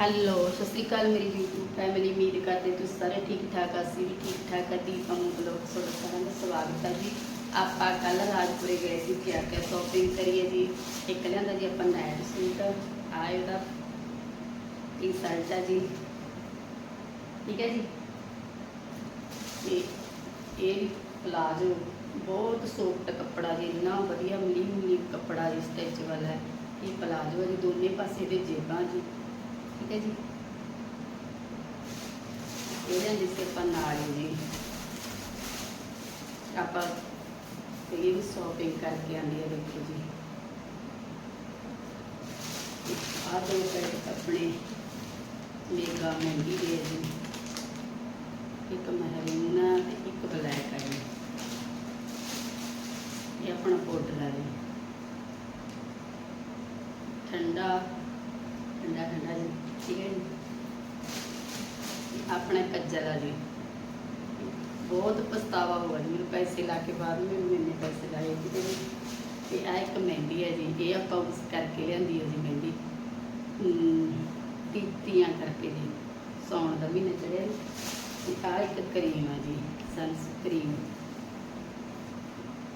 Hello, ਸਤਿ ਸ਼੍ਰੀ ਅਕਾਲ ਮੇਰੀ YouTube family ਉਮੀਦ ਕਰਦੇ ਤੁਸੀਂ ਸਾਰੇ ਠੀਕ ਠਾਕ ਅਸੀਂ ਵੀ ਠੀਕ ਠਾਕ ਹਾਂ ਦੀਪਾ ਮੁਕਲੋਕ ਤੁਹਾਡਾ ਸਾਰਿਆਂ ਦਾ ਸਵਾਗਤ ਹੈ ਜੀ। ਆਪਾਂ ਕੱਲ ਰਾਜਪੁਰੇ ਗਏ ਸੀ ਕਿਆ ਕਿਆ ਸ਼ਾਪਿੰਗ ਕਰੀਏ ਜੀ। ਇੱਕ ਲਿਆਂਦਾ ਜੀ ਆਪਾਂ ਨਾਈਟ ਸੂਟ ਆ ਇਹਦਾ ਟੀ ਸ਼ਰਟ ਹੈ ਜੀ। ਠੀਕ ਹੈ ਜੀ? ਤੇ ਇਹ ਪਲਾਜੋ ਬਹੁਤ ਸੋਫਟ ਕੱਪੜਾ ਜੀ, ਇੰਨਾ ਵਧੀਆ ਮਿਲੀ ਮਿਲੀ ਕੱਪੜਾ ਜੀ ਸਟਿਚੇਬਲ ਹੈ। ਇਹ ਪਲਾਜੋ ਜੀ, ਦੋਨੇ ਪਾਸੇ ਦੇ ਜੇਬਾਂ ਜੀ। ਠੀਕ ਹੈ ਜੀ। ਇਹਦੇ ਲਈ ਆਪਾਂ ਨਾਲ ਜੀ ਆਪਾਂ ਇਹ ਵੀ ਸ਼ਾਪਿੰਗ ਕਰਕੇ ਆਂਦੇ ਆ ਦੇਖੋ ਜੀ। ਆਹ ਦੋ ਸੈਟ ਆਪਣੇ ਮੇਗਾ ਮਹਿੰਗੀ ਦੇ ਜੀ। ਇੱਕ ਮਹਿਰੂਨ ਆ ਤੇ ਇੱਕ ਬਲੈਕ ਆ ਜੀ। ਇਹ ਆਪਣਾ ਪਾਊਡਰ ਆ ਜੀ। ਠੰਡਾ ਠੰਡਾ ਠੰਡਾ ਜੀ। ਠੀਕ ਹੈ ਜੀ। ਆਪਣਾ ਕੱਜਲ ਆ ਜੀ। ਬਹੁਤ ਪਛਤਾਵਾ ਹੋਇਆ ਜੀ। ਮੈਨੂੰ ਪੈਸੇ ਲਾ ਕੇ ਬਾਅਦ ਵਿੱਚ ਮੈਨੂੰ ਇੰਨੇ ਪੈਸੇ ਲਾਏ ਕਿਤੇ ਵੀ ਤੇ ਆ ਇੱਕ ਮਹਿੰਦੀ ਹੈ ਜੀ। ਇਹ ਆਪਾਂ ਉਸ ਕਰਕੇ ਲਿਆਂਦੀ ਹੈ ਜੀ ਮਹਿੰਦੀ। ਹਮ, ਤੀਤੀਆਂ ਕਰਕੇ ਜੀ। ਸੌਣ ਦਾ ਮਹੀਨਾ ਚੜਿਆ ਜੀ। ਤੇ ਆ ਇੱਕ ਕਰੀਮ ਆ ਜੀ ਸਨਸਕ੍ਰੀਨ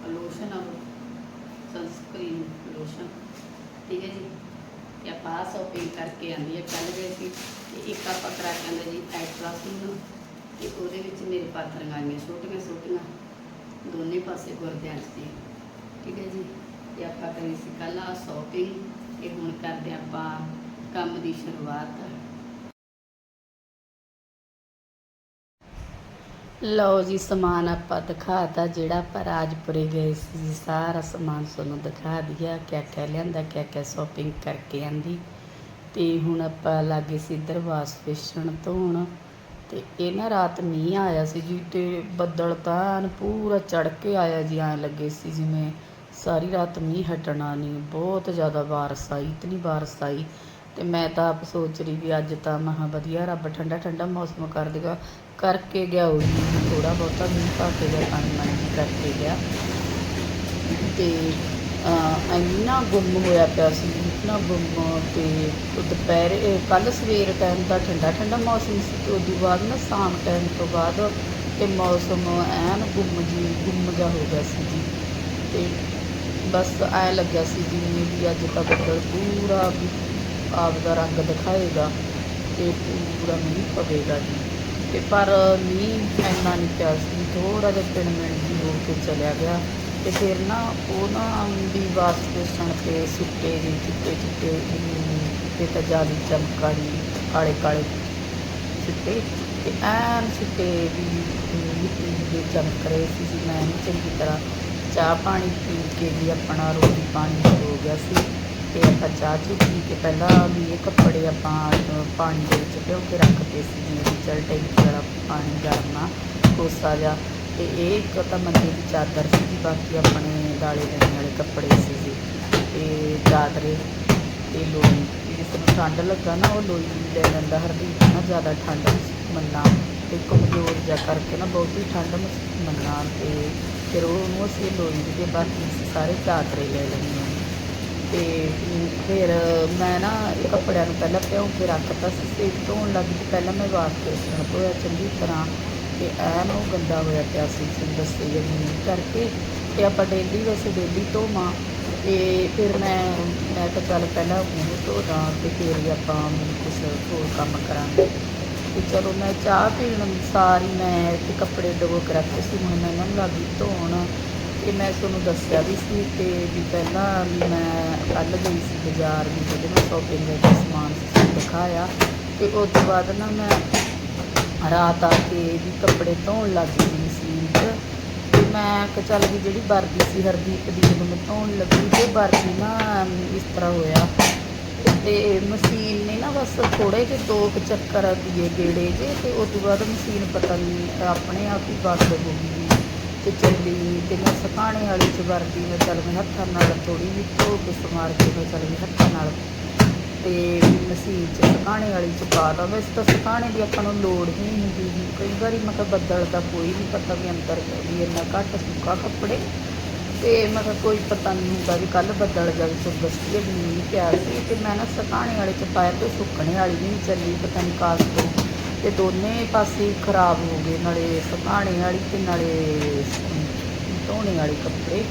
ਲੋਸ਼ਨ ਆ ਸਨਸਕ੍ਰੀਨ ਲੋਸ਼ਨ ਠੀਕ ਹੈ ਜੀ। ਤੇ ਆਪਾਂ ਆਹ ਸ਼ੋਪਿੰਗ ਕਰਕੇ ਆਂਦੀ ਹੈ ਕੱਲ ਗਏ ਸੀ ਤੇ ਇੱਕ ਆਪਾਂ ਕਰਾ ਕੇ ਆਂਦੇ ਜੀ ਐਟਲਾਸਨ ਤੇ ਉਹਦੇ ਵਿੱਚ ਮੇਰੇ ਪਾਤਰੀਆਂ ਆਈਆਂ ਛੋਟੀਆਂ ਛੋਟੀਆਂ, ਦੋਨੇ ਪਾਸੇ ਗੁਰਦਿਆਂ 'ਚ ਸੀ ਠੀਕ ਹੈ ਜੀ? ਤੇ ਆਪਾਂ ਕਰੀ ਸੀ ਕੱਲ ਆ ਸ਼ੋਪਿੰਗ ਇਹ ਹੁਣ ਕਰਦੇ ਹਾਂ ਆਪਾਂ ਕੰਮ ਦੀ ਸ਼ੁਰੂਆਤ। ਲਓ ਜੀ ਸਮਾਨ ਆਪਾਂ ਦਿਖਾਤਾ ਜਿਹੜਾ ਆਪਾਂ ਰਾਜਪੁਰੇ ਗਏ ਸੀ ਜੀ, ਸਾਰਾ ਸਮਾਨ ਤੁਹਾਨੂੰ ਦਿਖਾ ਦਿਆ ਕਿਆ ਕਿਆ ਲਿਆਂਦਾ ਕਿਆ ਕਿਆ ਸ਼ਾਪਿੰਗ ਕਰਕੇ ਆਂਦੀ। ਤੇ ਹੁਣ ਆਪਾਂ ਲਾਗੇ ਸੀ ਇੱਧਰ ਵਾਸ਼ ਬੇਸਣ ਧੋਣ। ਤੇ ਇਹ ਨਾ ਰਾਤ ਮੀਂਹ ਆਇਆ ਸੀ ਜੀ ਤੇ ਬੱਦਲ ਤਾਂ ਪੂਰਾ ਚੜ ਕੇ ਆਇਆ ਜੀ ਐਂ ਲੱਗੇ ਸੀ ਜਿਵੇਂ ਸਾਰੀ ਰਾਤ ਮੀਂਹ ਹਟਣਾ ਨਹੀਂ ਬਹੁਤ ਜ਼ਿਆਦਾ ਬਾਰਿਸ਼ ਆਈ ਇਤਨੀ ਬਾਰਿਸ਼ ਆਈ। ਤੇ ਮੈਂ ਤਾਂ ਆਪ ਸੋਚ ਰਹੀ ਵੀ ਅੱਜ ਤਾਂ ਮਹਾ ਵਧੀਆ, ਰੱਬ ਠੰਡਾ ਠੰਡਾ ਮੌਸਮ ਕਰ ਦੇਗਾ। ਕਰਕੇ ਗਿਆ ਉਹ ਥੋੜਾ ਬਹੁਤਾ ਮੀਂਹ ਪਾ ਕੇ ਗਿਆ, ਪਾਣੀ ਮਾਣੀ ਕਰਕੇ ਗਿਆ। ਤੇ ਇੰਨਾ ਗੁੰਮ ਹੋਇਆ ਪਿਆ ਸੀ, ਇੰਨਾ ਗੁੰਮ, ਤੇ ਉਹ ਦੁਪਹਿਰੇ ਕੱਲ ਸਵੇਰ ਟਾਈਮ ਦਾ ਠੰਡਾ ਠੰਡਾ ਮੌਸਮ ਸੀ, ਤੇ ਉਦੋਂ ਬਾਅਦ ਨਾ ਸ਼ਾਮ ਟਾਈਮ ਤੋਂ ਬਾਅਦ ਤੇ ਮੌਸਮ ਐਨ ਗੁੰਮ ਜੀ, ਗੁੰਮ ਜਿਹਾ ਹੋ ਗਿਆ ਸੀ ਜੀ। ਤੇ ਬਸ ਐ ਲੱਗਿਆ ਸੀ ਜਿਵੇਂ ਵੀ ਅੱਜ ਤਾਂ ਬੱਦਲ ਪੂਰਾ ਆਪ ਦਾ ਰੰਗ ਦਿਖਾਏਗਾ ਤੇ ਪੂਰਾ ਮੀਂਹ ਪਵੇਗਾ ਜੀ। ਤੇ ਪਰ ਮੀਂਹ ਇੰਨਾ ਨਹੀਂ ਪਿਆ ਸੀ ਥੋੜਾ ਜਿਹਾ ਪਿਣ ਮਿੰਟ ਜੀ ਹੋ ਕੇ ਚਲਿਆ ਗਿਆ ਤੇ ਫਿਰ ਨਾ ਉਹ ਨਾ ਵੀ ਵਾਸਤੇ ਸਣ ਤੇ ਸਿੱਟੇ ਜੀ ਚਿੱਟੇ ਚਿੱਟੇ ਤੇ ਤਾਂ ਜ਼ਿਆਦਾ ਚਮਕਾਰੀ ਕਾਲੇ ਕਾਲੇ ਸਿੱਟੇ ਤੇ ਐਨ ਸਿੱਟੇ ਵੀ ਮਿੱਟੀ ਦੇ ਚਮਕ ਰਹੇ ਸੀ ਜੀ। ਮੈਂ ਵੀ ਚੰਗੀ ਤਰ੍ਹਾਂ ਚਾਹ ਪਾਣੀ ਪੀ ਕੇ ਵੀ ਆਪਣਾ ਰੋਟੀ ਪਾਣੀ ਹੋ ਗਿਆ ਸੀ। ਤੇ ਆਪਾਂ ਚਾਹ ਚੂ ਪੀ ਕੇ ਪਹਿਲਾਂ ਵੀ ਇਹ ਕੱਪੜੇ ਆਪਾਂ ਪਾਣੀ ਦੇ ਵਿੱਚ ਭਿਓ ਕੇ ਰੱਖਦੇ ਸੀ, ਜਿਵੇਂ ਵੀ ਚੱਲ ਟੈਂਕੀ ਵਾਲਾ ਪਾਣੀ ਗਰਮਾ ਕੋਸਾ ਜਿਹਾ। ਤੇ ਇਹ ਇੱਕ ਤਾਂ ਮੰਜੇ ਦੀ ਚਾਦਰ ਸੀ ਬਾਕੀ ਆਪਣੇ ਦਾਲੇ ਦੇਣ ਵਾਲੇ ਕੱਪੜੇ ਸੀ ਜੀ। ਤੇ ਚਾਦਰੇ ਤੇ ਲੋਈ ਜਿਸ ਨੂੰ ਠੰਡ ਲੱਗਾ ਨਾ, ਉਹ ਲੋਈ ਲੈ ਲੈਂਦਾ ਹਰਦੀਪ ਨਾ ਜ਼ਿਆਦਾ ਠੰਡ ਮੰਨਾ। ਤੇ ਕਮਜ਼ੋਰ ਜਾ ਕਰਕੇ ਨਾ, ਬਹੁਤੀ ਠੰਡ ਮਸ- ਮੰਨਾ। ਤੇ ਫਿਰ ਉਹਨੂੰ ਅਸੀਂ ਲੋਈ ਦੇ ਬਾਕੀ ਅਸੀਂ ਸਾਰੇ ਚਾਦਰੇ ਲੈ ਲੈਂਦੇ ਹਾਂ। ਤੇ ਫਿਰ ਮੈਂ ਨਾ ਕੱਪੜਿਆਂ ਨੂੰ ਪਹਿਲਾਂ ਭਿਉਂ ਕੇ ਰੱਖਤਾ ਸੀ ਸੇਕ ਧੋਣ ਲੱਗੀ ਤੇ ਪਹਿਲਾਂ ਮੈਂ ਵਾਸ਼ ਕੇ ਧੋਇਆ ਚੰਗੀ ਤਰ੍ਹਾਂ ਤੇ ਐਨ ਉਹ ਗੰਦਾ ਹੋਇਆ ਪਿਆ ਸੀ, ਤੁਹਾਨੂੰ ਦੱਸੇ ਜੀ ਕਰਕੇ। ਤੇ ਆਪਾਂ ਡੇਲੀ ਵੈਸੇ ਡੇਲੀ ਧੋਵਾਂ ਤੇ ਫਿਰ ਮੈਂ ਮੈਂ ਤਾਂ ਚੱਲ ਪਹਿਲਾਂ ਉਹ ਧੋਦਾ ਤੇ ਫਿਰ ਹੀ ਆਪਾਂ ਕੁਝ ਹੋਰ ਕੰਮ ਕਰਾਂਗੇ। ਤੇ ਚਲੋ ਮੈਂ ਚਾਹ ਪੀਣ ਸਾਰੀ ਮੈਂ ਤੇ ਕੱਪੜੇ ਡਬੋ ਕੇ ਰੱਖੇ ਸੀ, ਹੁਣ ਮੈਂ ਇਹਨਾਂ ਨੂੰ ਲੱਗੀ ਧੋਣ। ਤੇ ਮੈਂ ਤੁਹਾਨੂੰ ਦੱਸਿਆ ਵੀ ਸੀ ਤੇ ਵੀ ਪਹਿਲਾਂ ਵੀ ਮੈਂ ਕੱਲ ਗਈ ਸੀ ਬਾਜ਼ਾਰ ਵੀ ਜਿਹਦੇ ਮੈਂ ਸ਼ੋਪਿੰਗ ਦਾ ਸਮਾਨ ਸੀ ਦਿਖਾਇਆ ਤੇ ਉਸ ਤੋਂ ਬਾਅਦ ਨਾ ਮੈਂ ਰਾਤ ਆ ਕੇ ਵੀ ਕੱਪੜੇ ਧੋਣ ਲੱਗ ਗਈ ਸੀ। 'ਚ ਤੇ ਮੈਂ ਕਿ ਚੱਲ ਵੀ ਜਿਹੜੀ ਵਰਦੀ ਸੀ ਹਰਦੀਪ ਦੀ ਜਦੋਂ ਮੈਂ ਧੋਣ ਲੱਗੀ ਤੇ ਵਰਦੀ ਨਾ ਇਸ ਤਰ੍ਹਾਂ ਹੋਇਆ ਤੇ ਮਸ਼ੀਨ ਨੇ ਨਾ ਬਸ ਥੋੜੇ ਜਿਹੇ ਦੋ ਕੁ ਚੱਕਰ ਦੀਏ ਗੇੜੇ ਜੇ ਤੇ ਉਸ ਤੋਂ ਬਾਅਦ ਮਸ਼ੀਨ ਪਤਾ ਨਹੀਂ ਆਪਣੇ ਆਪ ਹੀ ਬੰਦ ਹੋ ਗਈ। ਤੇ ਚੱਲੀ ਨੀ ਤੇ ਮੈਂ ਸੁਕਾਣੇ ਵਾਲੀ ਚ ਵਰਦੀ ਮੈਂ ਚੱਲ ਮੈਂ ਹੱਥਾਂ ਨਾਲ ਥੋੜੀ ਜਿਹੀ ਧੋ ਕੇ ਸਮਾਰ ਕੇ ਮੈਂ ਚੱਲ ਵੀ ਹੱਥਾਂ ਨਾਲ। ਤੇ ਮਸ਼ੀਨ ਚ ਸਕਾਣੇ ਵਾਲੀ ਚ ਪਾ ਦਾਂ ਵੈਸੇ ਤਾਂ ਸੁਕਾਣੇ ਦੀ ਆਪਾਂ ਨੂੰ ਲੋੜ ਹੀ ਨਹੀਂ ਹੁੰਦੀ ਜੀ ਕਈ ਵਾਰੀ ਮੈਂ ਕਿਹਾ ਬੱਦਲ ਦਾ ਕੋਈ ਨਹੀਂ ਪਤਾ ਵੀ ਅੰਦਰ ਵੀ ਇੰਨਾ ਘੱਟ ਸੁੱਕਾ ਕੱਪੜੇ। ਤੇ ਮੈਂ ਕਿਹਾ ਕੋਈ ਪਤਾ ਨਹੀਂ ਹੁੰਦਾ ਵੀ ਕੱਲ ਬੱਦਲ ਜਲ ਤੋਂ ਦੱਸੀਏ ਵੀ ਮੀਂਹ ਪਿਆ ਸੀ। ਤੇ ਮੈਂ ਨਾ ਸਕਾਣੇ ਵਾਲੇ ਚ ਪਾਇਆ ਤੇ ਸੁੱਕਣੇ ਵਾਲੀ ਵੀ ਨਹੀਂ ਚੱਲੀ, ਪਤਾ ਨਹੀਂ ਕਾਸ ਤੋਂ। ਤੇ ਦੋਨੇ ਪਾਸੇ ਖਰਾਬ ਹੋ ਗਏ, ਨਾਲੇ ਸੁਕਾਣੇ ਵਾਲੀ ਤੇ ਨਾਲੇ ਧੋਣੇ ਵਾਲੀ ਕੱਪੜੇ।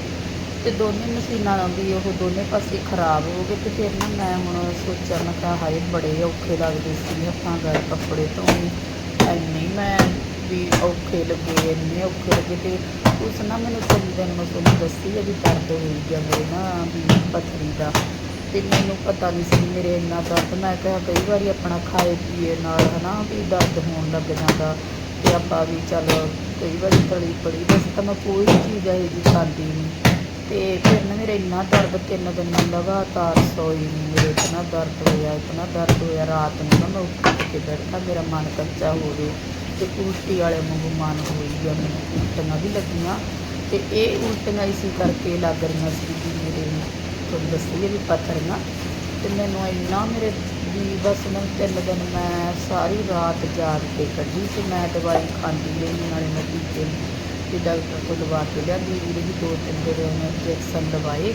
ਤੇ ਦੋਨੇ ਮਸ਼ੀਨਾਂ ਵੀ ਉਹ ਦੋਨੇ ਪਾਸੇ ਖਰਾਬ ਹੋ ਗਏ ਤੇ ਫਿਰ ਨਾ ਮੈਂ ਹੁਣ ਸੋਚਿਆ, ਮੈਂ ਕਿਹਾ ਹਾਏ, ਬੜੇ ਔਖੇ ਲੱਗਦੇ ਸੀ ਹੱਥਾਂ ਗਾਏ ਕੱਪੜੇ ਧੋਣੇ। ਐਨੇ ਮੈਂ ਵੀ ਔਖੇ ਲੱਗੇ, ਇੰਨੇ ਔਖੇ ਲੱਗੇ ਤੇ ਉਸ ਨਾ ਮੈਨੂੰ ਤਿੰਨ ਦਿਨ ਮੈਂ ਤੁਹਾਨੂੰ ਦੱਸੀ ਆ ਵੀ ਦਰਦ ਹੋਈ ਗਿਆ, ਮੇਰੇ ਨਾ ਵੀ ਪਥਰੀ ਦਾ। ਤੇ ਮੈਨੂੰ ਪਤਾ ਨਹੀਂ ਸੀ, ਮੇਰੇ ਇੰਨਾ ਦਰਦ, ਮੈਂ ਕਿਹਾ ਕਈ ਵਾਰੀ ਆਪਣਾ ਖਾਏ ਪੀਏ ਨਾਲ, ਹਨਾ, ਵੀ ਦਰਦ ਹੋਣ ਲੱਗ ਜਾਂਦਾ ਤੇ ਆਪਾਂ ਵੀ ਚੱਲ ਕਈ ਵਾਰੀ ਤਲੀ ਪੜੀ ਬਸ ਤਾਂ ਮੈਂ ਕੋਈ ਚੀਜ਼ ਇਹੋ ਜਿਹੀ ਖਾਂਦੀ ਨਹੀਂ। ਤੇ ਫਿਰ ਨਾ ਮੇਰੇ ਇੰਨਾ ਦਰਦ, ਤਿੰਨ ਦਿਨ ਮੈਂ ਲਗਾਤਾਰ ਸੋਈ ਨਹੀਂ, ਮੇਰੇ ਇਤਨਾ ਦਰਦ ਹੋਇਆ, ਇਤਨਾ ਦਰਦ ਹੋਇਆ, ਰਾਤ ਨੂੰ ਨਾ ਮੈਂ ਉੱਠ ਕੇ ਬੈਠਾ, ਮੇਰਾ ਮਨ ਕੱਚਾ ਹੋ ਗਿਆ ਤੇ ਉਲਟੀ ਵਾਲੇ ਵਾਂਗੂ ਮਨ ਹੋਈ ਗਿਆ ਮੈਨੂੰ ਉਲਟੀਆਂ ਵੀ ਲੱਗੀਆਂ ਤੇ ਇਹ ਉਲਟੀਆਂ ਇਸੇ ਕਰਕੇ ਲੱਗ ਰਹੀਆਂ ਸੀ ਤੁਹਾਨੂੰ ਦੱਸੀ ਵੀ ਪੱਥਰ ਨਾ। ਤੇ ਮੈਨੂੰ ਇੰਨਾ ਮੇਰੇ ਵੀ ਬਸ ਮੈਂ ਤਿੰਨ ਦਿਨ ਮੈਂ ਸਾਰੀ ਰਾਤ ਜਾਗ ਕੇ ਕੱਢੀ ਤੇ ਮੈਂ ਦਵਾਈ ਖਾਂਦੀ ਰਹੀ, ਨਾਲੇ ਮੈਂ ਟੀਕੇ ਵੀ ਡਾਕਟਰ ਕੋਲ ਲਵਾ ਕੇ ਲਿਆਂਦੀ ਵੀ ਰਹੀ ਦੋ ਤਿੰਨ ਦਿਨ ਉਹਨੇ ਇੰਜੈਕਸ਼ਨ ਲਵਾਏ।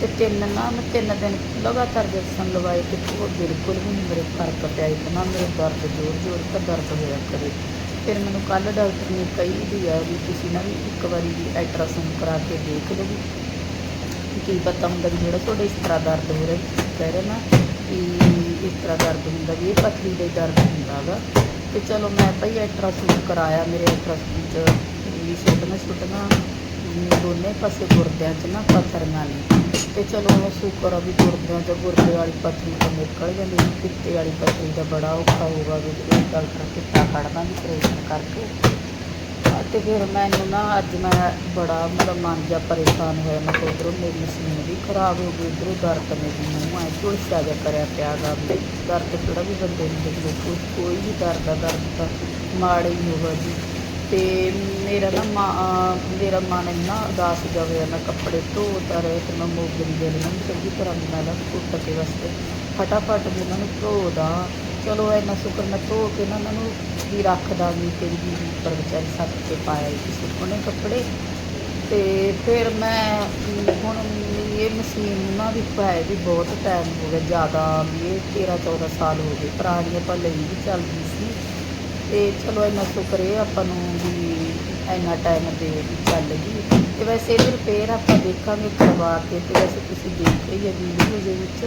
ਤੇ ਤਿੰਨ ਨਾ, ਮੈਂ ਤਿੰਨ ਦਿਨ ਲਗਾਤਾਰ ਇੰਜੈਕਸ਼ਨ ਲਵਾਏ ਤੇ ਉਹ ਬਿਲਕੁਲ ਵੀ ਨਹੀਂ ਮੇਰੇ ਫ਼ਰਕ ਪਿਆ ਇਤਨਾ ਮੇਰੇ ਦਰਦ ਜ਼ੋਰ ਜ਼ੋਰ ਦਾ ਦਰਦ ਹੋਇਆ ਕਰੇ ਫਿਰ ਮੈਨੂੰ ਕੱਲ ਡਾਕਟਰ ਨੇ ਕਹੀ ਵੀ ਆ ਵੀ ਤੁਸੀਂ ਨਾ ਵੀ ਇੱਕ ਵਾਰੀ ਵੀ ਅਲਟਰਾਸਾਊਂਡ ਕਰਾ ਕੇ ਦੇਖ ਲਓ ਕੀ ਪਤਾ ਹੁੰਦਾ ਵੀ ਜਿਹੜਾ ਤੁਹਾਡੇ ਇਸ ਤਰ੍ਹਾਂ ਦਰਦ ਹੋ ਰਿਹਾ ਕਹਿ ਰਹੇ ਨਾ ਕਿ ਇਸ ਤਰ੍ਹਾਂ ਦਰਦ ਹੁੰਦਾ ਵੀ ਇਹ ਪਥਰੀ ਦਾ ਦਰਦ ਹੁੰਦਾ ਗਾ। ਤੇ ਚਲੋ ਮੈਂ ਭਾਈ ਅਲਟਰਾਸਾਊਂਡ ਕਰਾਇਆ ਮੇਰੇ ਅਲਟਰਾਸਾਊਂਡ 'ਚ ਵੀ ਛੋਟੀਆਂ ਛੋਟੀਆਂ ਅਮ, ਦੋਨੇ ਪਾਸੇ ਗੁਰਦਿਆਂ 'ਚ ਨਾ ਪੱਥਰੀਆਂ ਨੇ। ਤੇ ਚਲੋ ਉਹ ਸ਼ੁਕਰ ਆ ਵੀ ਗੁਰਦਿਆਂ 'ਚ ਗੁਰਦੇ ਵਾਲੀ ਪੱਥਰੀ ਤੋਂ ਨਿਕਲ ਜਾਂਦੀ ਸੀ, ਪਿੱਤੇ ਵਾਲੀ ਪੱਥਰੀ ਦਾ ਬੜਾ ਔਖਾ ਹੋਊਗਾ ਵੀ ਇਹ ਡਾਕਟਰ ਪਿੱਤਾ ਕੱਢਦਾ ਵੀ ਆਪਰੇਸ਼ਨ ਕਰਕੇ। ਤੇ ਫਿਰ ਮੈਨੂੰ ਨਾ ਅੱਜ ਮੈਂ ਬੜਾ ਮਤਲਬ ਮਨ ਜਾ ਪਰੇਸ਼ਾਨ ਹੋਇਆ। ਮੈਂ ਕਿਹਾ ਉੱਧਰੋਂ ਮੇਰੀ ਮਸ਼ੀਨ ਵੀ ਖਰਾਬ ਹੋ ਗਈ, ਉੱਧਰੋਂ ਦਰਦ ਮੇਰੀ ਮੂੰਹ ਐ ਝੁਲਸਿਆ ਜਿਹਾ ਕਰਿਆ ਪਿਆ ਗਾ। ਦਰਦ ਕਿਹੜਾ ਵੀ ਬੰਦੇ ਨੂੰ ਦੇਖ ਕੋਈ ਕੋਈ ਵੀ ਦਰਦ ਆ, ਦਰਦ ਤਾਂ ਮਾੜਾ ਹੀ ਹੋਗਾ ਜੀ। ਤੇ ਮੇਰਾ ਨਾ ਮਾ, ਮੇਰਾ ਮਨ ਇੰਨਾ ਉਦਾਸ ਜਿਹਾ ਹੋਇਆ, ਮੈਂ ਕੱਪੜੇ ਧੋਤਾ ਰਹੇ ਤੇ ਮੈਂ ਮੋਗਰੀ ਦੇ ਇਹਨਾਂ ਚੰਗੀ ਤਰ੍ਹਾਂ ਨਾਲ ਕੁੱਟ ਕੇ ਵਾਸਤੇ ਫਟਾਫਟ ਵੀ ਇਹਨਾਂ ਨੂੰ ਧੋਦਾ ਚਲੋ ਇੰਨਾ ਸ਼ੁਕਰ ਮੈਂ ਧੋ ਕੇ ਨਾ ਇਹਨਾਂ ਨੂੰ ਵੀ ਰੱਖਦਾ ਵੀ ਤੇਰੀ ਵੀ ਉੱਪਰ ਵਿਚਾਰੀ ਸੱਤ ਕੇ ਪਾਇਆ ਸੀ ਸੁੱਕਣੇ ਕੱਪੜੇ। ਤੇ ਫਿਰ ਮੈਂ, ਹੁਣ ਇਹ ਮਸ਼ੀਨ ਨਾ ਵੀ ਪਾਏ ਵੀ ਬਹੁਤ ਟਾਈਮ ਹੋ ਗਿਆ, ਜ਼ਿਆਦਾ ਵੀ ਇਹ 13 14 ਸਾਲ ਹੋ ਗਏ ਪੁਰਾਣੀ ਆਪਾਂ ਲਈ ਵੀ ਚੱਲਦੀ ਸੀ। ਤੇ ਚਲੋ ਇੰਨਾ ਸ਼ੁਕਰ ਇਹ ਆਪਾਂ ਨੂੰ ਵੀ ਇੰਨਾ ਟਾਈਮ ਦੇ ਚੱਲ ਗਈ। ਤੇ ਵੈਸੇ ਇਹਦੀ ਰਿਪੇਅਰ ਆਪਾਂ ਦੇਖਾਂਗੇ ਕਰਵਾ ਕੇ, ਤੇ ਵੈਸੇ ਤੁਸੀਂ ਦੇਖ ਰਹੀ ਹੈ ਵੀਡੀਓ ਦੇ ਵਿੱਚ।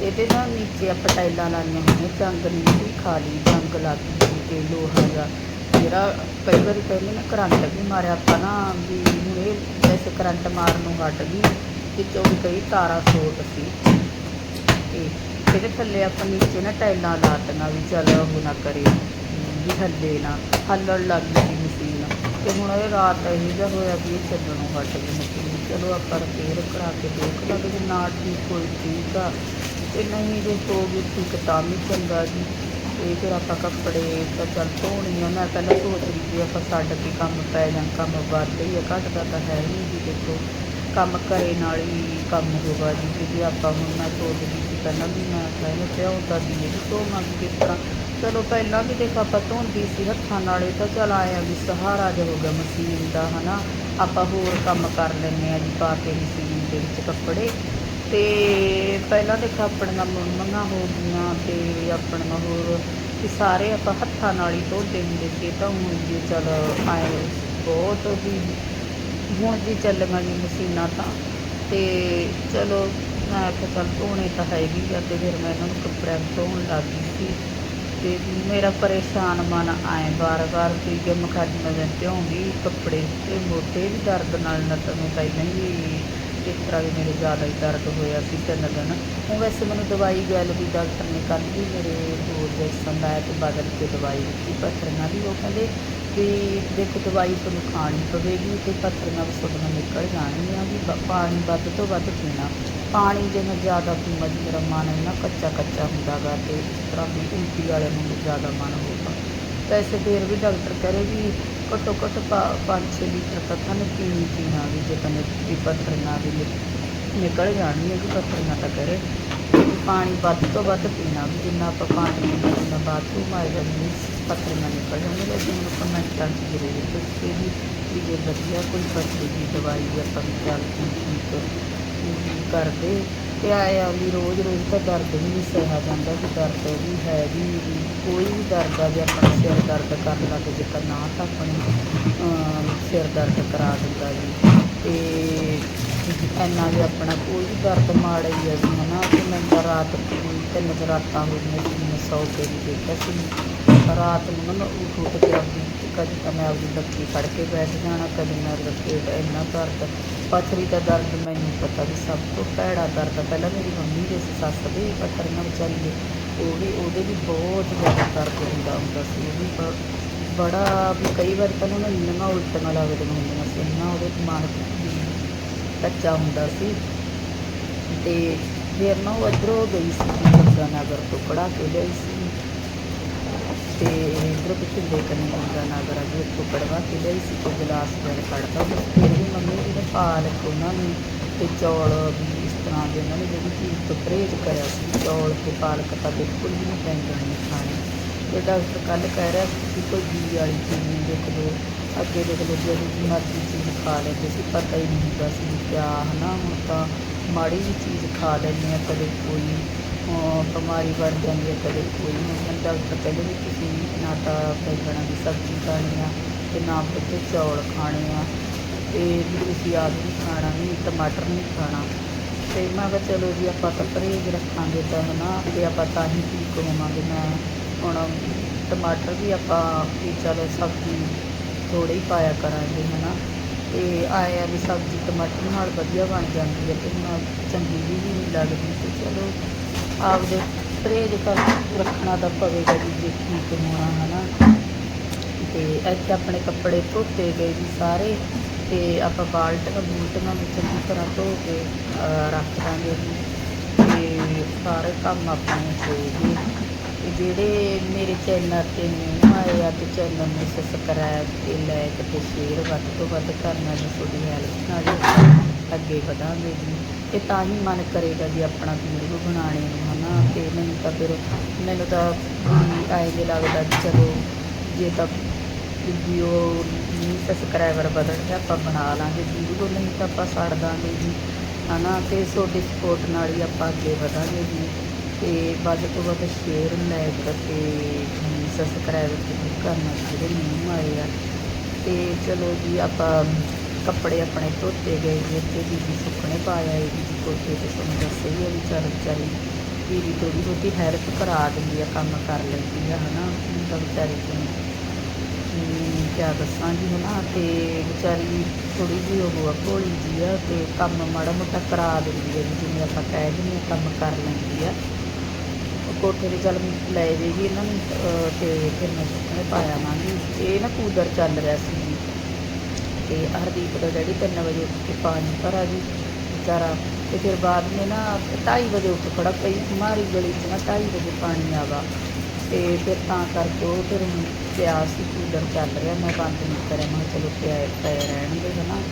ਇਹਦੇ ਨਾਲ ਨੀਚੇ ਆਪਾਂ ਟਾਈਲਾਂ ਲਾਈਆਂ ਹੋਈਆਂ, ਜੰਗ ਨਹੀਂ ਕੋਈ ਖਾਲੀ ਜੰਗ ਲੱਗ ਗਈ ਤੇ ਲੋਹਾ ਦਾ ਜਿਹੜਾ ਕਈ ਵਾਰੀ ਕਹਿੰਦੇ ਨਾ ਕਰੰਟ ਵੀ ਮਾਰਿਆ, ਆਪਾਂ ਨਾ ਵੀ ਹੁਣ ਇਹ ਵੈਸੇ ਕਰੰਟ ਮਾਰਨ ਨੂੰ ਹਟ ਗਈ ਵਿੱਚੋਂ ਵੀ ਕਈ ਤਾਰਾਂ ਸ਼ੋਰਟ ਸੀ। ਤੇ ਇਹਦੇ ਥੱਲੇ ਆਪਾਂ ਨੀਚੇ ਨਾ ਟਾਈਲਾਂ ਲਾਤੀਆਂ ਵੀ ਚੱਲ ਉਹ ਨਾ ਕਰੇ, ਵੀ ਹੱਲੇ ਨਾ, ਹੱਲਣ ਲੱਗ ਗਈ ਮਸ਼ੀਨ। ਤੇ ਹੁਣ ਇਹ ਰਾਤ ਇਹੋ ਜਿਹਾ ਹੋਇਆ ਵੀ ਇਹ ਚੱਲਣੋਂ ਹਟ ਗਈ ਮਸ਼ੀਨ। ਚਲੋ ਆਪਾਂ ਰਿਪੇਅਰ ਕਰਾ ਕੇ ਦੇਖ ਲਾਂਗੇ ਜੇ ਨਾ ਠੀਕ ਹੋਈ ਠੀਕ ਆ। ਇਹਨਾਂ ਹੀ ਜੇ ਹੋ ਗਈ ਠੀਕ ਤਾਂ ਵੀ ਚੰਗਾ ਜੀ। ਇਹ ਫਿਰ ਆਪਾਂ ਕੱਪੜੇ ਤਾਂ ਚੱਲ ਧੋਣੇ ਆ। ਮੈਂ ਪਹਿਲਾਂ ਸੋਚ ਰਹੀ ਸੀ ਆਪਾਂ ਛੱਡ ਕੇ ਕੰਮ ਪੈ ਜਾਂ, ਕੰਮ ਵੱਧ ਹੀ ਆ, ਘਟਦਾ ਤਾਂ ਹੈ ਨਹੀਂ ਜੀ ਦੇਖੋ ਕੰਮ ਕਰੇ ਨਾਲ ਹੀ ਕੰਮ ਹੋਗਾ ਜੀ। ਤੇ ਜੇ ਆਪਾਂ ਹੁਣ ਮੈਂ ਸੋਚਦੀ ਸੀ ਪਹਿਲਾਂ ਵੀ ਮੈਂ ਕਹਿੰਦਾ ਪਿਆ ਹੁੰਦਾ ਦੀ ਇਹ ਧੋ ਮੰਗ ਕਿਸ ਤਰ੍ਹਾਂ। ਚਲੋ ਪਹਿਲਾਂ ਵੀ ਦੇਖੋ ਆਪਾਂ ਧੋਂਦੀ ਸੀ ਹੱਥਾਂ ਨਾਲ, ਇਹ ਤਾਂ ਚਲ ਆਇਆ ਵੀ ਸਹਾਰਾ ਜਿਹਾ ਹੋ ਗਿਆ ਮਸ਼ੀਨ ਦਾ, ਹਨਾ। ਆਪਾਂ ਹੋਰ ਕੰਮ ਕਰ ਲੈਂਦੇ ਆ ਜੀ, ਪਾ ਕੇ ਮਸ਼ੀਨ ਦੇ ਵਿੱਚ ਕੱਪੜੇ। ਤੇ ਪਹਿਲਾਂ ਦੇਖੋ ਆਪਣੀਆਂ ਮੰਮੀਆਂ ਹੋ ਗਈਆਂ ਤੇ ਆਪਣੀਆਂ ਹੋਰ ਕਿ ਸਾਰੇ ਆਪਾਂ ਹੱਥਾਂ ਨਾਲ ਹੀ ਧੋਦੇ ਹੁੰਦੇ ਸੀ, ਤਾਂ ਹੁਣ ਜੀ ਚਲ ਆਏ ਬਹੁਤ ਵੀ ਹੁਣ ਜੀ ਚੱਲੀਆਂ ਜੀ ਮਸ਼ੀਨਾਂ ਤਾਂ, ਤੇ ਚਲੋ ਮੈਂ ਕਿਹਾ ਚੱਲ ਧੋਣੇ ਤਾਂ ਹੈਗੀ ਆ ਤੇ ਫਿਰ ਮੈਂ ਇਹਨਾਂ ਨੂੰ ਕੱਪੜਿਆਂ ਧੋਣ ਲੱਗ ਗਈ ਸੀ। ਤੇ ਮੇਰਾ ਪਰੇਸ਼ਾਨ ਮਨ ਆਏ ਵਾਰ-ਵਾਰ ਵੀ ਕਿ ਮੁਕੱਦਮੇ ਦੇ ਧਿਆਉਂਦੀ ਕੱਪੜੇ ਤੇ ਮੋਢੇ ਵੀ ਦਰਦ ਨਾਲ ਨੱਤ ਨੂੰ ਪਹਿਲਾਂ ਹੀ ਇਸ ਤਰ੍ਹਾਂ ਵੀ ਮੇਰੇ ਜ਼ਿਆਦਾ ਹੀ ਦਰਦ ਹੋਇਆ ਸੀ ਤਿੰਨ ਦਿਨ। ਹੁਣ ਵੈਸੇ ਮੈਨੂੰ ਦਵਾਈ ਗੱਲ ਵੀ ਡਾਕਟਰ ਨੇ ਕੱਲ੍ਹ ਵੀ ਮੇਰੇ ਹੋਰ ਇੰਜੈਕਸ਼ਨ ਲਾਇਆ ਤੇ ਬਦਲ ਕੇ ਦਵਾਈ ਦਿੱਤੀ, ਪੱਥਰੀਆਂ ਦੀ ਉਹ ਕਹਿੰਦੇ ਵੀ ਦੇਖੋ ਦਵਾਈ ਤੁਹਾਨੂੰ ਖਾਣੀ ਪਵੇਗੀ ਤੇ ਪੱਥਰੀਆਂ ਵੀ ਤੁਹਾਡੀਆਂ ਨਿਕਲ ਜਾਣਗੀਆਂ ਵੀ ਪਾਣੀ ਵੱਧ ਤੋਂ ਵੱਧ ਪੀਣਾ। ਪਾਣੀ ਜੇ ਮੈਂ ਜ਼ਿਆਦਾ ਪੀਵਾਂ ਜੀ, ਮੇਰਾ ਮਨ ਇੰਨਾ ਕੱਚਾ ਕੱਚਾ ਹੁੰਦਾ ਗਾ ਤੇ ਇਸ ਤਰ੍ਹਾਂ ਵੀ ਉਲਟੀ ਵਾਲੇ ਨੂੰ ਜ਼ਿਆਦਾ ਮਨ ਹੋਊਗਾ। ਵੈਸੇ ਫਿਰ ਵੀ ਡਾਕਟਰ ਕਰੇ ਵੀ ਘੱਟੋ ਘੱਟ 5-6 ਲੀਟਰ ਤਾਂ ਤੁਹਾਨੂੰ ਪੀਣੀ ਪੀਣਾ ਵੀ ਜੇ ਤਨੇ ਵੀ ਪੱਥਰੀਆਂ ਵੀ ਨਿਕ- ਨਿਕਲ ਜਾਣਗੀਆਂ ਕਿ ਪੱਥਰੀਆਂ ਤਾਂ ਕਰੇ। ਪਾਣੀ ਵੱਧ ਤੋਂ ਵੱਧ ਪੀਣਾ ਵੀ, ਜਿੰਨਾ ਆਪਾਂ ਪਾਣੀ ਪੀਂਦੇ ਜਿੰਨਾ ਬਾਥਰੂਮ ਆ ਜਾਂਦੀ ਪੱਥਰੀਆਂ ਨਿਕਲ ਜਾਂਦੀਆਂ ਲੇਕਿਨ ਮੈਨੂੰ ਕਮੈਂਟਾਂ 'ਚ ਜ਼ਰੂਰ ਦੱਸਿਓ ਵੀ ਵੀ ਜੇ ਵਧੀਆ ਕੋਈ ਪੱਥਰੀ ਦੀ ਦਵਾਈ ਆਪਾਂ ਵੀ ਚੱਲ ਠੀਕ ਠੀਕ ਕਰਦੇ ਤੇ ਆਇਆ ਵੀ ਰੋਜ਼ ਰੋਜ਼ ਤਾਂ ਦਰਦ ਵੀ ਨਹੀਂ ਸਹਿਆ ਜਾਂਦਾ ਵੀ ਦਰਦ ਵੀ ਹੈ ਵੀ ਵੀ ਕੋਈ ਵੀ ਦਰਦ ਆ ਜੇ ਆਪਣਾ ਸਿਰ ਦਰਦ ਕਰਨ ਲੱਗ ਜੇ ਤਾਂ ਨਾ ਤਾਂ ਆਪਣੀ ਸਿਰ ਦਰਦ ਕਰਾ ਦਿੰਦਾ ਜੀ। ਤੇ ਇੰਨਾ ਵੀ ਆਪਣਾ ਕੋਈ ਵੀ ਦਰਦ ਮਾੜਾ ਹੀ ਹੈ ਜੀ, ਹਨਾ। ਤੇ ਮੈਂ ਤਾਂ ਰਾਤ ਤਿੰਨ ਕੁ ਰਾਤਾਂ ਹੋ ਮੈਂ ਸੌ ਕੇ ਵੀ ਦੇਖਿਆ ਸੀ। ਰਾਤ ਨੂੰ ਨਾ ਮੈਂ ਉੱਠ ਉੱਠ ਕੇ ਆਪਦੀ ਕਦੇ ਤਾਂ ਮੈਂ ਆਪਦੀ ਲੱਕੀ ਫੜ ਕੇ ਬੈਠ ਜਾਣਾ, ਕਦੇ ਮੈਂ ਰੱਖੇ ਇੰਨਾ ਦਰਦ। ਪਥਰੀ ਦਾ ਦਰਦ ਮੈਨੂੰ ਪਤਾ ਵੀ ਸਭ ਤੋਂ ਭੈੜਾ ਦਰਦ ਪਹਿਲਾਂ ਮੇਰੀ ਮੰਮੀ ਦੇ ਸੀ, ਸੱਸ ਦੇ ਪਥਰੀਆਂ ਵਿਚਾਰੀ ਦੇ ਉਹ ਵੀ, ਉਹਦੇ ਵੀ ਬਹੁਤ ਜ਼ਿਆਦਾ ਦਰਦ ਹੁੰਦਾ ਹੁੰਦਾ ਸੀ। ਉਹ ਵੀ ਬ- ਬੜਾ ਵੀ ਕਈ ਵਾਰ ਤਾਂ ਉਹਨਾਂ ਨੂੰ ਇੰਨੀਆਂ ਉਲਟੀਆਂ ਲੱਗਦੀਆਂ ਹੁੰਦੀਆਂ ਸੀ ਇੰਨਾ ਉਹਦੇ ਦਿਮਾਗ ਕੱਚਾ ਹੁੰਦਾ ਸੀ। ਤੇ ਫਿਰ ਨਾ ਉਹ ਇੱਧਰੋਂ ਗਈ ਸੀ ਗੰਗਾ ਨਗਰ ਤੋਂ ਕੜਾ ਕੇ ਲਈ ਸੀ। ਤੇ ਇੱਧਰੋਂ ਪਿਛਲੇ ਕੰਨੇ ਗੰਗਾ ਨਗਰ ਆ ਜੀ ਉੱਥੋਂ ਕੜਵਾ ਕੇ ਲਈ ਸੀ ਕੋਈ ਗਲਾਸ ਵਗੈਰਾ ਕੱਢਦਾ ਹੁੰਦਾ ਸੀ ਫਿਰ ਵੀ ਮੰਮੀ ਜੀ ਨੇ ਪਾਲਕ ਉਹਨਾਂ ਨੂੰ ਤੇ ਚੌਲ ਵੀ ਇਸ ਤਰ੍ਹਾਂ ਦੇ ਉਹਨਾਂ ਨੇ ਜਿਹੜੀ ਚੀਜ਼ ਤੋਂ ਪਰਹੇਜ਼ ਕਰਿਆ ਸੀ, ਚੌਲ ਤੇ ਪਾਲਕ ਤਾਂ ਬਿਲਕੁਲ ਵੀ ਨਹੀਂ ਪੈਂਦੇ ਨਹੀਂ ਖਾਣੇ। ਤੇ ਡਾਕਟਰ ਕੱਲ ਕਹਿ ਰਿਹਾ ਸੀ ਕਿ ਕੋਈ ਬੀ ਵਾਲੀ ਚੀਜ਼ ਨਹੀਂ ਦੇਖ ਲਓ ਅੱਗੇ ਦੇਖ ਲਓ ਜਿਹੜੀ ਮਰਜ਼ੀ ਚੀਜ਼ ਖਾ ਲੈਂਦੇ ਸੀ, ਪਤਾ ਹੀ ਨਹੀਂ ਹੁੰਦਾ ਸੀ ਵੀ ਕਿਆ, ਹਨਾ, ਹੁਣ ਤਾਂ ਮਾੜੀ ਜਿਹੀ ਚੀਜ਼ ਖਾ ਲੈਂਦੇ ਆ ਕਦੇ ਕੋਈ। ਅਹ, ਬਿਮਾਰੀ ਬਣ ਜਾਂਦੀ ਹੈ ਕਦੇ ਕੋਈ। ਹੁਣ ਡਾਕਟਰ ਕਹਿੰਦੇ ਵੀ ਤੁਸੀਂ ਨਾ ਤਾਂ ਬੈਂਗਣਾ ਦੀ ਸਬਜ਼ੀ ਖਾਣੀ ਆ ਤੇ ਨਾ ਪੁੱਤੇ ਚੌਲ ਖਾਣੇ ਆ। ਤੇ ਵੀ ਤੁਸੀਂ ਆਲੂ ਨਹੀਂ ਖਾਣਾ ਨਹੀਂ, ਟਮਾਟਰ ਨਹੀਂ ਖਾਣਾ। ਤੇ ਮੈਂ ਕਿਹਾ ਚਲੋ ਜੀ, ਆਪਾਂ ਤਾਂ ਪਰਹੇਜ਼ ਰੱਖਾਂਗੇ ਤਾਂ, ਹਨਾ? ਤੇ ਆਪਾਂ ਤਾਂ ਹੀ ਠੀਕ ਹੋਵਾਂਗੇ। ਮੈਂ ਹੁਣ ਟਮਾਟਰ ਵੀ ਆਪਾਂ ਵੀ ਚਲੋ ਸਬਜ਼ੀ ਥੋੜ੍ਹੇ ਹੀ ਪਾਇਆ ਕਰਾਂਗੇ, ਹਨਾ? ਤੇ ਆਏ ਆ ਵੀ ਸਬਜ਼ੀ ਟਮਾਟਰ ਨਾਲ ਵਧੀਆ ਬਣ ਜਾਂਦੀ ਹੈ ਤੇ ਹੁਣ ਚੰਗੀ ਵੀ ਨਹੀਂ ਲੱਗਦੀ ਤੇ ਚਲੋ ਆਪਦੇ ਪਰਹੇਜ਼ ਤਾਂ ਰੱਖਣਾ ਤਾਂ ਪਵੇਗਾ ਜੀ ਜੇ ਠੀਕ ਹੋਣਾ ਹਨਾ। ਤੇ ਇੱਥੇ ਆਪਣੇ ਕੱਪੜੇ ਧੋਤੇ ਗਏ ਜੀ ਸਾਰੇ, ਤੇ ਆਪਾਂ ਬਾਲਟੀਆਂ ਬੂਲਟੀਆਂ ਨੂੰ ਚੰਗੀ ਤਰ੍ਹਾਂ ਧੋ ਕੇ ਰੱਖ ਦਾਂਗੇ ਜੀ। ਤੇ ਸਾਰੇ ਕੰਮ ਆਪਣੇ ਹੋ ਗਏ। ਤੇ ਜਿਹੜੇ ਮੇਰੇ ਚੈਨਲ ਤੇ ਨਿਊ ਆਏ ਆ, ਤੇ ਚੈਨਲ ਨੂੰ ਸਬਸਕ੍ਰਾਈਬ ਤੇ ਲਾਈਕ ਤੇ ਸ਼ੇਅਰ ਵੱਧ ਤੋਂ ਵੱਧ ਕਰਨਾ ਜੀ, ਤੁਹਾਡੀ ਹੈਲਪ ਨਾਲ ਅੱਗੇ ਵਧਾਂਗੇ ਜੀ। ਤੇ ਤਾਂ ਹੀ ਮਨ ਕਰੇਗਾ ਜੀ ਆਪਣਾ ਵੀਡੀਓ ਬਣਾਉਣੇ ਨੂੰ, ਹਨਾ? ਤੇ ਮੈਨੂੰ ਤਾਂ ਫਿਰ, ਮੈਨੂੰ ਤਾਂ ਵੀ ਆਏ ਲੱਗਦਾ ਵੀ ਚਲੋ, ਜੇ ਤਾਂ ਵੀਡੀਓ ਨਹੀਂ ਸਬਸਕ੍ਰਾਈਬਰ ਵਧਣਗੇ ਆਪਾਂ ਬਣਾ ਲਾਂਗੇ ਵੀਡੀਓ, ਨਹੀਂ ਤਾਂ ਆਪਾਂ ਛੱਡ ਦਾਂਗੇ ਜੀ, ਹਨਾ? ਤੇ ਤੁਹਾਡੀ ਸਪੋਰਟ ਨਾਲ ਹੀ ਆਪਾਂ ਅੱਗੇ ਵਧਾਂਗੇ ਜੀ। ਤੇ ਵੱਧ ਤੋਂ ਵੱਧ ਸ਼ੇਅਰ ਲਾਈਕ ਤੇ ਸਬਸਕ੍ਰਾਈਬ ਜ਼ਰੂਰ ਕਰਨਾ ਜਿਹੜੇ ਨਹੀਂ ਆਏ ਆ। ਤੇ ਚਲੋ ਜੀ ਆਪਾਂ ਕੱਪੜੇ ਆਪਣੇ ਧੋਤੇ ਗਏ ਜੀ ਇੱਥੇ ਬੀਬੀ ਸੁੱਕਣੇ ਪਾਇਆ ਇਹ ਜੀ ਕੋਠੇ ਤੇ ਤੁਹਾਨੂੰ ਦੱਸਿਆ ਹੀ ਆ ਵੀ ਚੱਲ ਵਿਚਾਰੀ ਬੀਬੀ ਥੋੜੀ ਬਹੁਤੀ ਹੈਲਪ ਕਰਾ ਦਿੰਦੀ ਆ, ਕੰਮ ਕਰ ਲੈਂਦੀ ਆ, ਹਨਾ ਹੁਣ ਤਾਂ ਵਿਚਾਰੀ ਨੂੰ। ਕਿਆ ਦੱਸਾਂ ਜੀ ਹਨਾ, ਤੇ ਵਿਚਾਰੀ ਥੋੜੀ ਜਿਹੀ ਉਹ ਆ, ਭੋਲੀ ਜੀ ਆ, ਤੇ ਕੰਮ ਮਾੜਾ ਮੋਟਾ ਕਰਾ ਦਿੰਦੀ ਆ ਜੀ, ਜਿਵੇਂ ਆਪਾਂ ਕਹਿ ਦਿੰਦੇ ਹਾਂ ਕੰਮ ਕਰ ਲੈਂਦੀ ਆ। ਕੋਠੇ ਤੇ ਚੱਲ ਲੈ ਜਾਏਗੀ ਇਹਨਾਂ ਨੂੰ ਤੇ ਫਿਰ ਮੈਂ ਸੁੱਕਣੇ ਪਾਇਆ ਮਾਂਗੀ ਇਹ ਨਾ ਕੂਦਰ ਚੱਲ ਰਿਹਾ ਸੀ ਜੀ। ਤੇ ਹਰਦੀਪ ਦਾ ਡੈਡੀ ਤਿੰਨ ਵਜੇ ਉੱਠ ਕੇ ਪਾਣੀ ਭਰਾ ਜੀ ਵਿਚਾਰਾ। ਤੇ ਫਿਰ ਬਾਅਦ ਮੇ ਨਾ 2:30 ਵਜੇ ਉੱਠ ਖੜਾ ਪਈ ਹਮਾਰੀ ਗਲੀ 'ਚ ਨਾ 2:30 ਵਜੇ ਪਾਣੀ ਆਵਾ। ਤੇ ਫਿਰ ਤਾਂ ਕਰਕੇ ਉਹ ਫਿਰ ਪਿਆ ਸੀ, ਕੂਲਰ ਚੱਲ ਰਿਹਾ, ਮੈਂ ਬੰਦ ਨਹੀਂ ਕਰਿਆ। ਮੈਂ ਕਿਹਾ ਚਲੋ ਪਿਆ, ਪਏ ਰਹਿਣਗੇ, ਹਨਾ।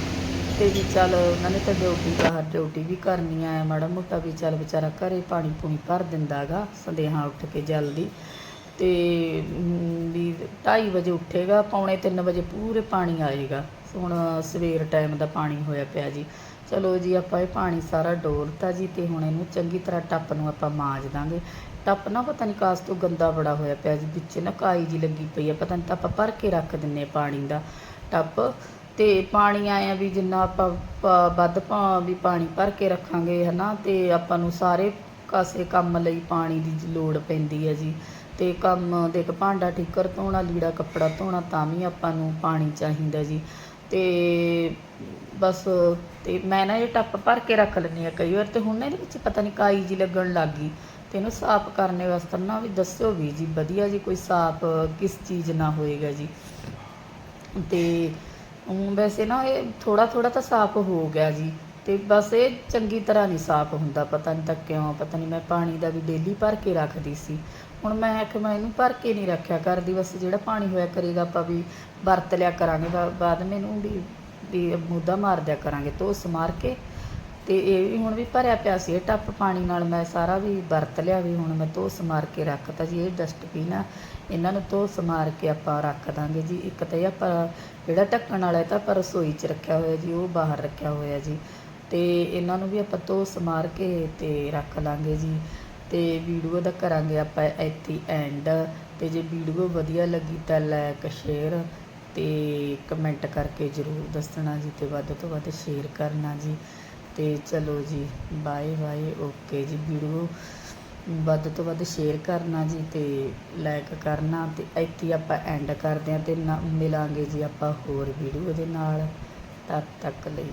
ਤੇ ਵੀ ਚੱਲ ਉਹਨਾਂ ਨੇ ਤਾਂ ਡਿਊਟੀ ਬਾਹਰ ਡਿਊਟੀ ਵੀ ਕਰਨੀ ਆ, ਮਾੜਾ ਮੋਟਾ ਵੀ ਚੱਲ ਵਿਚਾਰਾ ਘਰੇ ਪਾਣੀ ਪੂਣੀ ਭਰ ਦਿੰਦਾਗਾ ਸੰਦੇਹਾ ਉੱਠ ਕੇ ਜਲਦੀ। ਤੇ ਵੀ 2:30 ਵਜੇ ਉੱਠੇਗਾ, ਪੌਣੇ 3 ਵਜੇ ਪੂਰੇ ਪਾਣੀ ਆਏਗਾ। ਹੁਣ ਸਵੇਰ ਟਾਈਮ ਦਾ ਪਾਣੀ ਹੋਇਆ ਪਿਆ ਜੀ। ਚਲੋ ਜੀ, ਆਪਾਂ ਇਹ ਪਾਣੀ ਸਾਰਾ ਡੋਲਤਾ ਜੀ ਤੇ ਹੁਣ ਇਹਨੂੰ ਚੰਗੀ ਤਰ੍ਹਾਂ ਟੱਪ ਨੂੰ ਆਪਾਂ ਮਾਂਜ ਦਾਂਗੇ। ਟੱਪ ਨਾ ਪਤਾ ਨਹੀਂ ਕਾਸ ਤੋਂ ਗੰਦਾ ਬੜਾ ਹੋਇਆ ਪਿਆ ਜੀ, ਵਿੱਚ ਨਾ ਕਾਈ ਜੀ ਲੱਗੀ ਪਈ ਆ, ਪਤਾ ਨਹੀਂ ਤਾਂ ਆਪਾਂ ਭਰ ਕੇ ਰੱਖ ਦਿੰਨੇ ਆ ਪਾਣੀ ਦਾ ਟੱਪ। ਤੇ ਪਾਣੀ ਆਇਆ ਵੀ ਜਿੰਨਾ ਆਪਾਂ ਵੱਧ ਪਾ ਵੀ ਪਾਣੀ ਭਰ ਕੇ ਰੱਖਾਂਗੇ, ਹਨਾ, ਤੇ ਆਪਾਂ ਨੂੰ ਸਾਰੇ ਕਾਸੇ ਕੰਮ ਲਈ ਪਾਣੀ ਦੀ ਲੋੜ ਪੈਂਦੀ ਹੈ ਜੀ। ਤੇ ਕੰਮ ਦੇਖ ਭਾਂਡਾ ਠੀਕਰ ਧੋਣਾ, ਲੀੜਾ ਕੱਪੜਾ ਧੋਣਾ, ਤਾਂ ਵੀ ਆਪਾਂ ਨੂੰ ਪਾਣੀ ਚਾਹੀਦਾ ਜੀ। ਤੇ ਬਸ ਤੇ ਮੈਂ ਨਾ ਇਹ ਟੱਪ ਭਰ ਕੇ ਰੱਖ ਲੈਂਦੀ ਆ ਕਈ ਵਾਰ ਤੇ ਹੁਣ ਨਾ ਇਹਦੇ ਵਿੱਚ ਪਤਾ ਨਹੀਂ ਕਾਈ ਜੀ ਲੱਗਣ ਲੱਗ ਗਈ ਤੇ ਇਹਨੂੰ ਸਾਫ਼ ਕਰਨੇ ਵਾਸਤੇ ਨਾ ਵੀ ਦੱਸਿਓ ਵੀ ਜੀ, ਵਧੀਆ ਜੀ ਕੋਈ ਸਾਫ਼ ਕਿਸ ਚੀਜ਼ ਨਾ ਹੋਏਗਾ ਜੀ। ਤੇ ਊਂ ਵੈਸੇ ਨਾ ਇਹ ਥੋੜਾ ਥੋੜਾ ਤਾਂ ਸਾਫ਼ ਹੋ ਗਿਆ ਜੀ। ਤੇ ਬਸ ਇਹ ਚੰਗੀ ਤਰ੍ਹਾਂ ਨਹੀਂ ਸਾਫ਼ ਹੁੰਦਾ, ਪਤਾ ਨਹੀਂ ਤਾਂ ਕਿਉਂ, ਪਤਾ ਨਹੀਂ ਮੈਂ ਪਾਣੀ ਦਾ ਵੀ ਡੇਲੀ ਭਰ ਕੇ ਰੱਖਦੀ ਸੀ। ਹੁਣ ਮੈਂ ਆਖਿਆ, ਮੈਂ ਇਹਨੂੰ ਭਰ ਕੇ ਨਹੀਂ ਰੱਖਿਆ ਕਰਦੀ ਬਸ ਜਿਹੜਾ ਪਾਣੀ ਹੋਇਆ ਕਰੇਗਾ ਆਪਾਂ ਵੀ ਵਰਤ ਲਿਆ ਕਰਾਂਗੇ, ਬਾ- ਬਾਅਦ ਮੈਨੂੰ ਵੀ ਵੀ ਮੁੱਦਾ ਮਾਰ ਦਿਆ ਕਰਾਂਗੇ, ਧੋਸ ਮਾਰ ਕੇ। ਤੇ ਇਹ ਵੀ ਹੁਣ ਵੀ ਭਰਿਆ ਪਿਆ ਸੀ, ਇਹ ਟੱਪ ਪਾਣੀ ਨਾਲ ਮੈਂ ਸਾਰਾ ਵੀ ਵਰਤ ਲਿਆ ਵੀ ਹੁਣ ਮੈਂ ਧੋਸ ਮਾਰ ਕੇ ਰੱਖਤਾ ਜੀ, ਇਹ ਡਸਟਬਿਨ ਆ। ਇਹਨਾਂ ਨੂੰ ਧੋ ਮਾਰ ਕੇ ਆਪਾਂ ਰੱਖ ਦਾਂਗੇ ਜੀ। ਇੱਕ ਤਾਂ ਇਹ ਆਪਾਂ ਜਿਹੜਾ ਢੱਕਣ ਵਾਲਾ ਇਹ ਤਾਂ ਆਪਾਂ ਰਸੋਈ 'ਚ ਰੱਖਿਆ ਹੋਇਆ ਜੀ, ਉਹ ਬਾਹਰ ਰੱਖਿਆ ਹੋਇਆ ਜੀ। ਤੇ ਇਹਨਾਂ ਨੂੰ ਵੀ ਆਪਾਂ ਧੋ ਸਮਾਰ ਕੇ ਤੇ ਰੱਖ ਲਾਂਗੇ ਜੀ। ਤੇ ਵੀਡੀਓ ਦਾ ਕਰਾਂਗੇ ਆਪਾਂ ਇੱਥੇ ਐਂਡ ਤੇ ਜੇ ਵੀਡੀਓ ਵਧੀਆ ਲੱਗੀ ਤਾਂ ਲਾਈਕ ਸ਼ੇਅਰ ਤੇ ਕਮੈਂਟ ਕਰਕੇ ਜਰੂਰ ਦੱਸਣਾ ਜੀ ਤੇ ਵੱਧ ਤੋਂ ਵੱਧ ਸ਼ੇਅਰ ਕਰਨਾ ਜੀ। ਤੇ ਚਲੋ ਜੀ ਬਾਏ ਬਾਏ ਓਕੇ ਜੀ। ਵੀਡੀਓ ਵੱਧ ਤੋਂ ਵੱਧ ਸ਼ੇਅਰ ਕਰਨਾ ਜੀ ਤੇ ਲਾਈਕ ਕਰਨਾ ਤੇ ਇੱਥੇ ਆਪਾਂ ਐਂਡ ਕਰਦੇ ਹਾਂ ਤੇ ਨਾ- ਮਿਲਾਂਗੇ ਜੀ ਆਪਾਂ ਹੋਰ ਵੀਡੀਓ ਦੇ ਨਾਲ। ਤਦ ਤੱਕ ਲਈ।